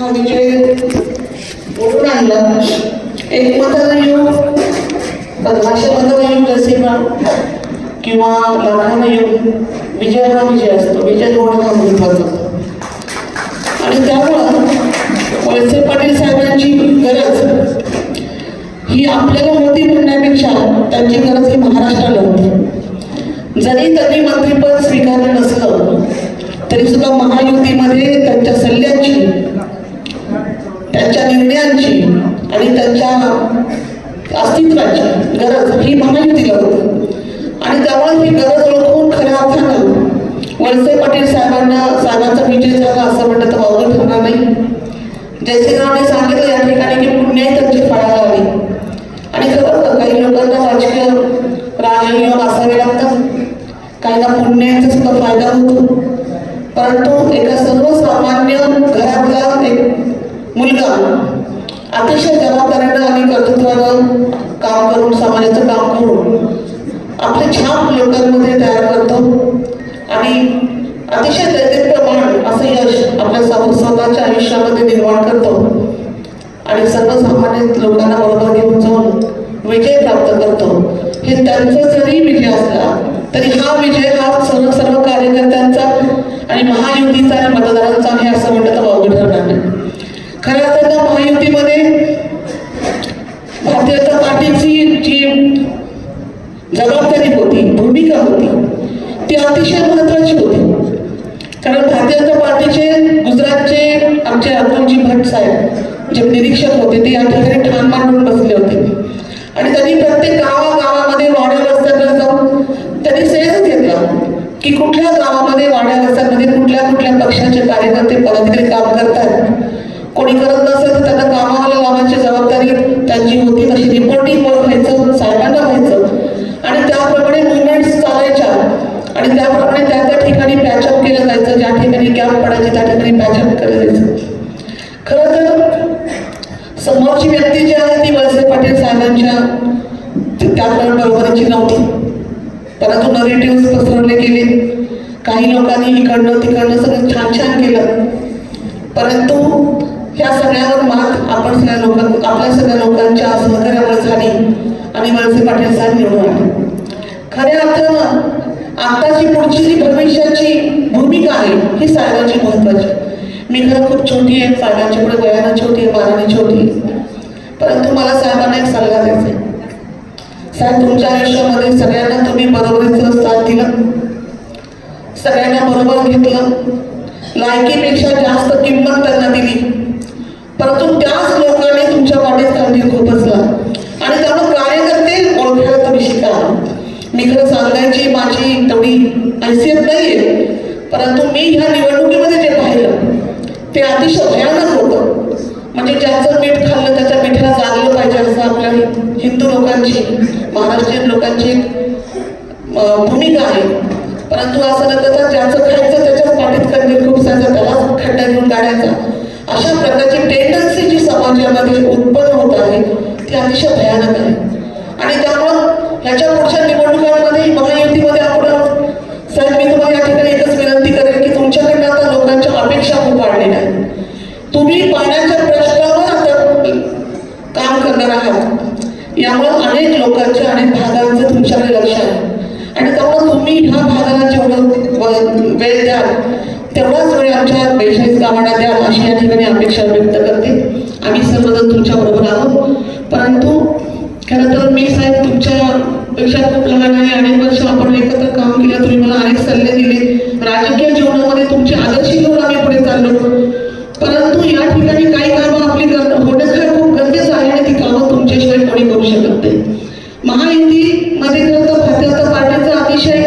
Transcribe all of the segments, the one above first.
हा विजय बोलून आणला. एक मतदान येऊ मतदान जसे किंवा लाखानं येऊन विजय हा विजय असतो. विजय होणं हा महत्त्वाचा असतो आणि त्यामुळं वळसे पाटील साहेबांची गरज ही आपल्याला होती म्हणण्यापेक्षा त्यांची गरज ही महाराष्ट्राला होती. जरी त्यांनी मंत्रिपद स्वीकारलं नसलं तरी सुद्धा महायुतीमध्ये त्यांच्या सल्ल्याची त्यांच्या निर्णयांची आणि त्यांच्या अस्तित्वाची गरज ही महायुतीला होती आणि त्यामुळे ही गरज ओळखून खऱ्या अर्थानं वळसे पाटील साहेबांना साहेबांचा विजय झाला असं म्हणलं तर वावगं ठरणार नाही. जयसिंगरावने सांगितलं या ठिकाणी की पुण्याही त्यांची फळा लावली आणि खरं तर काही लोकांना राजकीय राजयोग असावे लागतात काहींना पुण्याचा सुद्धा फायदा होतो. परंतु एका सर्वसामान्य घरातला एक मुलगा. अतिशय जबाबदारीनं आणि कर्तृत्वानं काम करून समाजाचं काम करून आपले छाप लोकांमध्ये तयार करतो. आणि अतिशय दैदिप्यमान असं यश आपल्या स्व- स्वतःच्या आयुष्यामध्ये निर्माण करतो. आणि सर्वसामान्य लोकांना बरोबर घेऊन जाऊन विजय प्राप्त करतो. हे त्यांचा जरी विजय असला तरी हा विजय हा सर्व सर्व कार्यकर्त्यांचा आणि महा आणि मतदारांचा आहे असं म्हणलं तर वावगं ठरणार नाही खऱ्या अर्थानं महायुतीमध्ये भारतीय जनता पार्टीची जी जबाबदारी होती भूमिका होती. ती अतिशय महत्वाची होती. कारण भारतीय जनता पार्टीचे गुजरातचे आमचे अतुलजी भट साहेब जे निरीक्षक होते ते या ठिकाणी ठाण मांडून बसले होते. आणि त्यांनी प्रत्येक गावागावामध्ये वाड्या रस्त्यावर जाऊन त्यांनी सेस घेतला की कुठल्या गावामध्ये वाड्या रस्त्यामध्ये कुठल्या कुठल्या पक्षाचे कार्यकर्ते पदाधिकारी काम करतात कोणी करत नसेल तर त्यांना कामाला लावायची जबाबदारी त्यांची होती तशी रिपोर्टिंग वर व्हायचं साहेबांना व्हायचं आणि त्याप्रमाणे मुवमेंट्स चालायच्या आणि त्याप्रमाणे त्या त्या ठिकाणी पॅचअप केलं जायचं ज्या ठिकाणी गॅप पडायचे त्या ठिकाणी पॅचअप केलं जायचं खरं तर समोरची व्यक्ती जी आहे ती वळसे पाटील साहेबांच्या त्याप्रमाणे बरोबरीची नव्हती परंतु नरेटिव्ह पसरवले गेले काही लोकांनी इकडनं तिकडनं सगळं छान छान केलं. परंतु ह्या सगळ्यावर मात आपण सगळ्या लोकां आपल्या सगळ्या लोकांच्या सहकार्यामुळे झाली आणि वळसे पाटील साहेब निवडून आले. खऱ्या अर्थानं आत्ताची पुढची जी भविष्याची भूमिका आहे ही साहेबांची महत्वाची मी खरं खूप छोटी आहे साहेबांच्या पुढे वयानं छोटी आहे बाराने छोटी आहे परंतु मला साहेबांना एक सल्ला द्यायचा साहेब तुमच्या आयुष्यामध्ये सगळ्यांना तुम्ही बरोबरीचं साथ दिलं. सगळ्यांना बरोबर घेतलं. लायकीपेक्षा जास्त किंमत त्यांना दिली. परंतु त्याच लोकांनी तुमच्या वाटेत कंदील खुपसला आणि त्यामुळे कार्यकर्ते ओळखायला तुम्ही शिका मी खरं सांगायची माझी तेवढी हैसियत नाहीये. परंतु मी ह्या निवडणुकीमध्ये जे पाहिलं ते अतिशय भयानक होतं. म्हणजे ज्याचं मीठ खाल्लं त्याच्या मिठाला जागलं पाहिजे असं आपल्या हिंदू लोकांची महाराष्ट्रीयन लोकांची भूमिका आहे. परंतु असं न करता ज्याचं खायचं त्याच्याच पाठीत कंदील खुपसायचा त्यालाच खड्डा घेऊन काढायचा अशा प्रकारची टेंडन्सी जी समाजामध्ये उत्पन्न होत आहे ती अतिशय भयानक आहे. आणि त्यामुळं ह्याच्या पुढच्या निवडणुकांमध्ये महायुतीमध्ये आपण साहेब मी तुम्हाला या ठिकाणी एकच विनंती करेन की तुमच्याकडनं आता लोकांच्या अपेक्षा खूप वाढलेल्या आहेत तुम्ही पाण्याच्या प्रश्नावर आता काम करणार आहात यामुळं अनेक लोकांच्या अनेक भागांचं तुमच्याकडे लक्ष आहे आणि त्यामुळे तुम्ही ह्या भागाला जेवढं वेळ द्याल. तेवढाच वेळ आमच्या बेचाळीस गावांना द्याल अशी या ठिकाणी अपेक्षा व्यक्त करते. आम्ही सर्वजण तुमच्या बरोबर आहोत. परंतु खरं तर मी साहेब तुमच्यापेक्षा खूप लहान आहे. अनेक वर्ष आपण एकत्र काम केलं तुम्ही मला अनेक सल्ले दिले. राजकीय जीवनामध्ये तुमचे आदर्श घेऊन आम्ही पुढे चाललो. परंतु या ठिकाणी काही कामं आपली करणं होणं खरं खूप गरजेचं आहे आणि ती कामं तुमच्याशिवाय कोणी करू शकत नाही महायुतीमध्ये खरं तर भारतीय जनता पार्टीचं अतिशय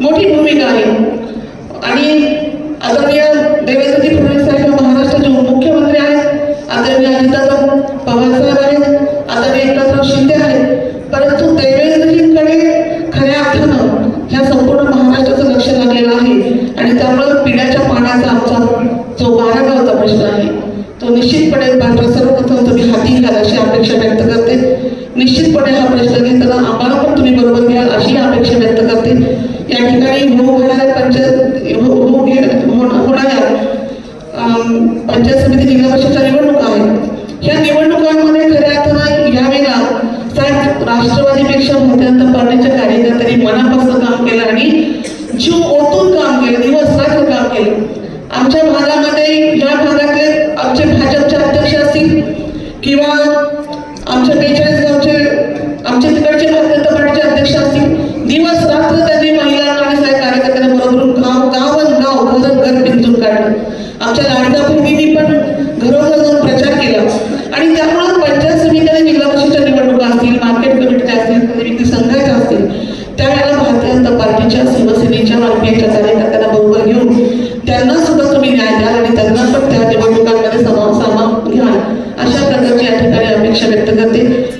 मोठी भूमिका आहे आणि आदरणीय देवेंद्रजी फडणवीस साहेब हे महाराष्ट्राचे मुख्यमंत्री आहेत आदरणीय अजितदादा पवार साहेब आहेत आदरणीय एकनाथराव शिंदे आहेत परंतु देवेंद्रजींकडे खऱ्या अर्थानं ह्या संपूर्ण महाराष्ट्राचं लक्ष लागलेलं आहे आणि त्यामुळे पिण्याच्या पाण्याचा आमचा जो बारा गावचा प्रश्न आहे तो निश्चितपणे मात्र सर्वप्रथम तुम्ही हाती घ्याल अशी अपेक्षा व्यक्त करते. निश्चितपणे हा प्रश्न घेताना आम्हाला पण तुम्ही बरोबर घ्याल अशी अपेक्षा व्यक्त करते. या ठिकाणी हो होणाऱ्या पंचायत हो, हो होणाऱ्या पंचायत समिती जिल्हा परिषदच्या निवडणुका आहेत ह्या निवडणुकांमध्ये खऱ्या अर्थानं यावेळेला साहेब राष्ट्रवादीपेक्षा मोठ्यांत पार्टीच्या कार्यकर्त्यांनी मनापासून भागामध्ये या भागातले आमचे भाजपचे अध्यक्ष असतील किंवा आमच्या बेचाळीस गावचे आमच्या तिकडचे भारतीय पार्टीचे अध्यक्ष असतील दिवस रात्र त्यांनी महिला आणि सगळ्या कार्यकर्त्यांना बरोबर गाव गाव गाव घरं घर भिंतून काढलं. आमच्या लाडका भगिनी पण घरोघर जाऊन प्रचार केला. आणि त्यामुळे पंचायत समिती आणि जिल्हा परिषदच्या निवडणुका असतील मार्केट कमिटीच्या असतील विक्री संघाच्या असतील त्यावेळेला भारतीय जनता पार्टीच्या शिवसेनेच्या मालकीच्या कार्यकर्त्या अपेक्षा व्यक्त करते.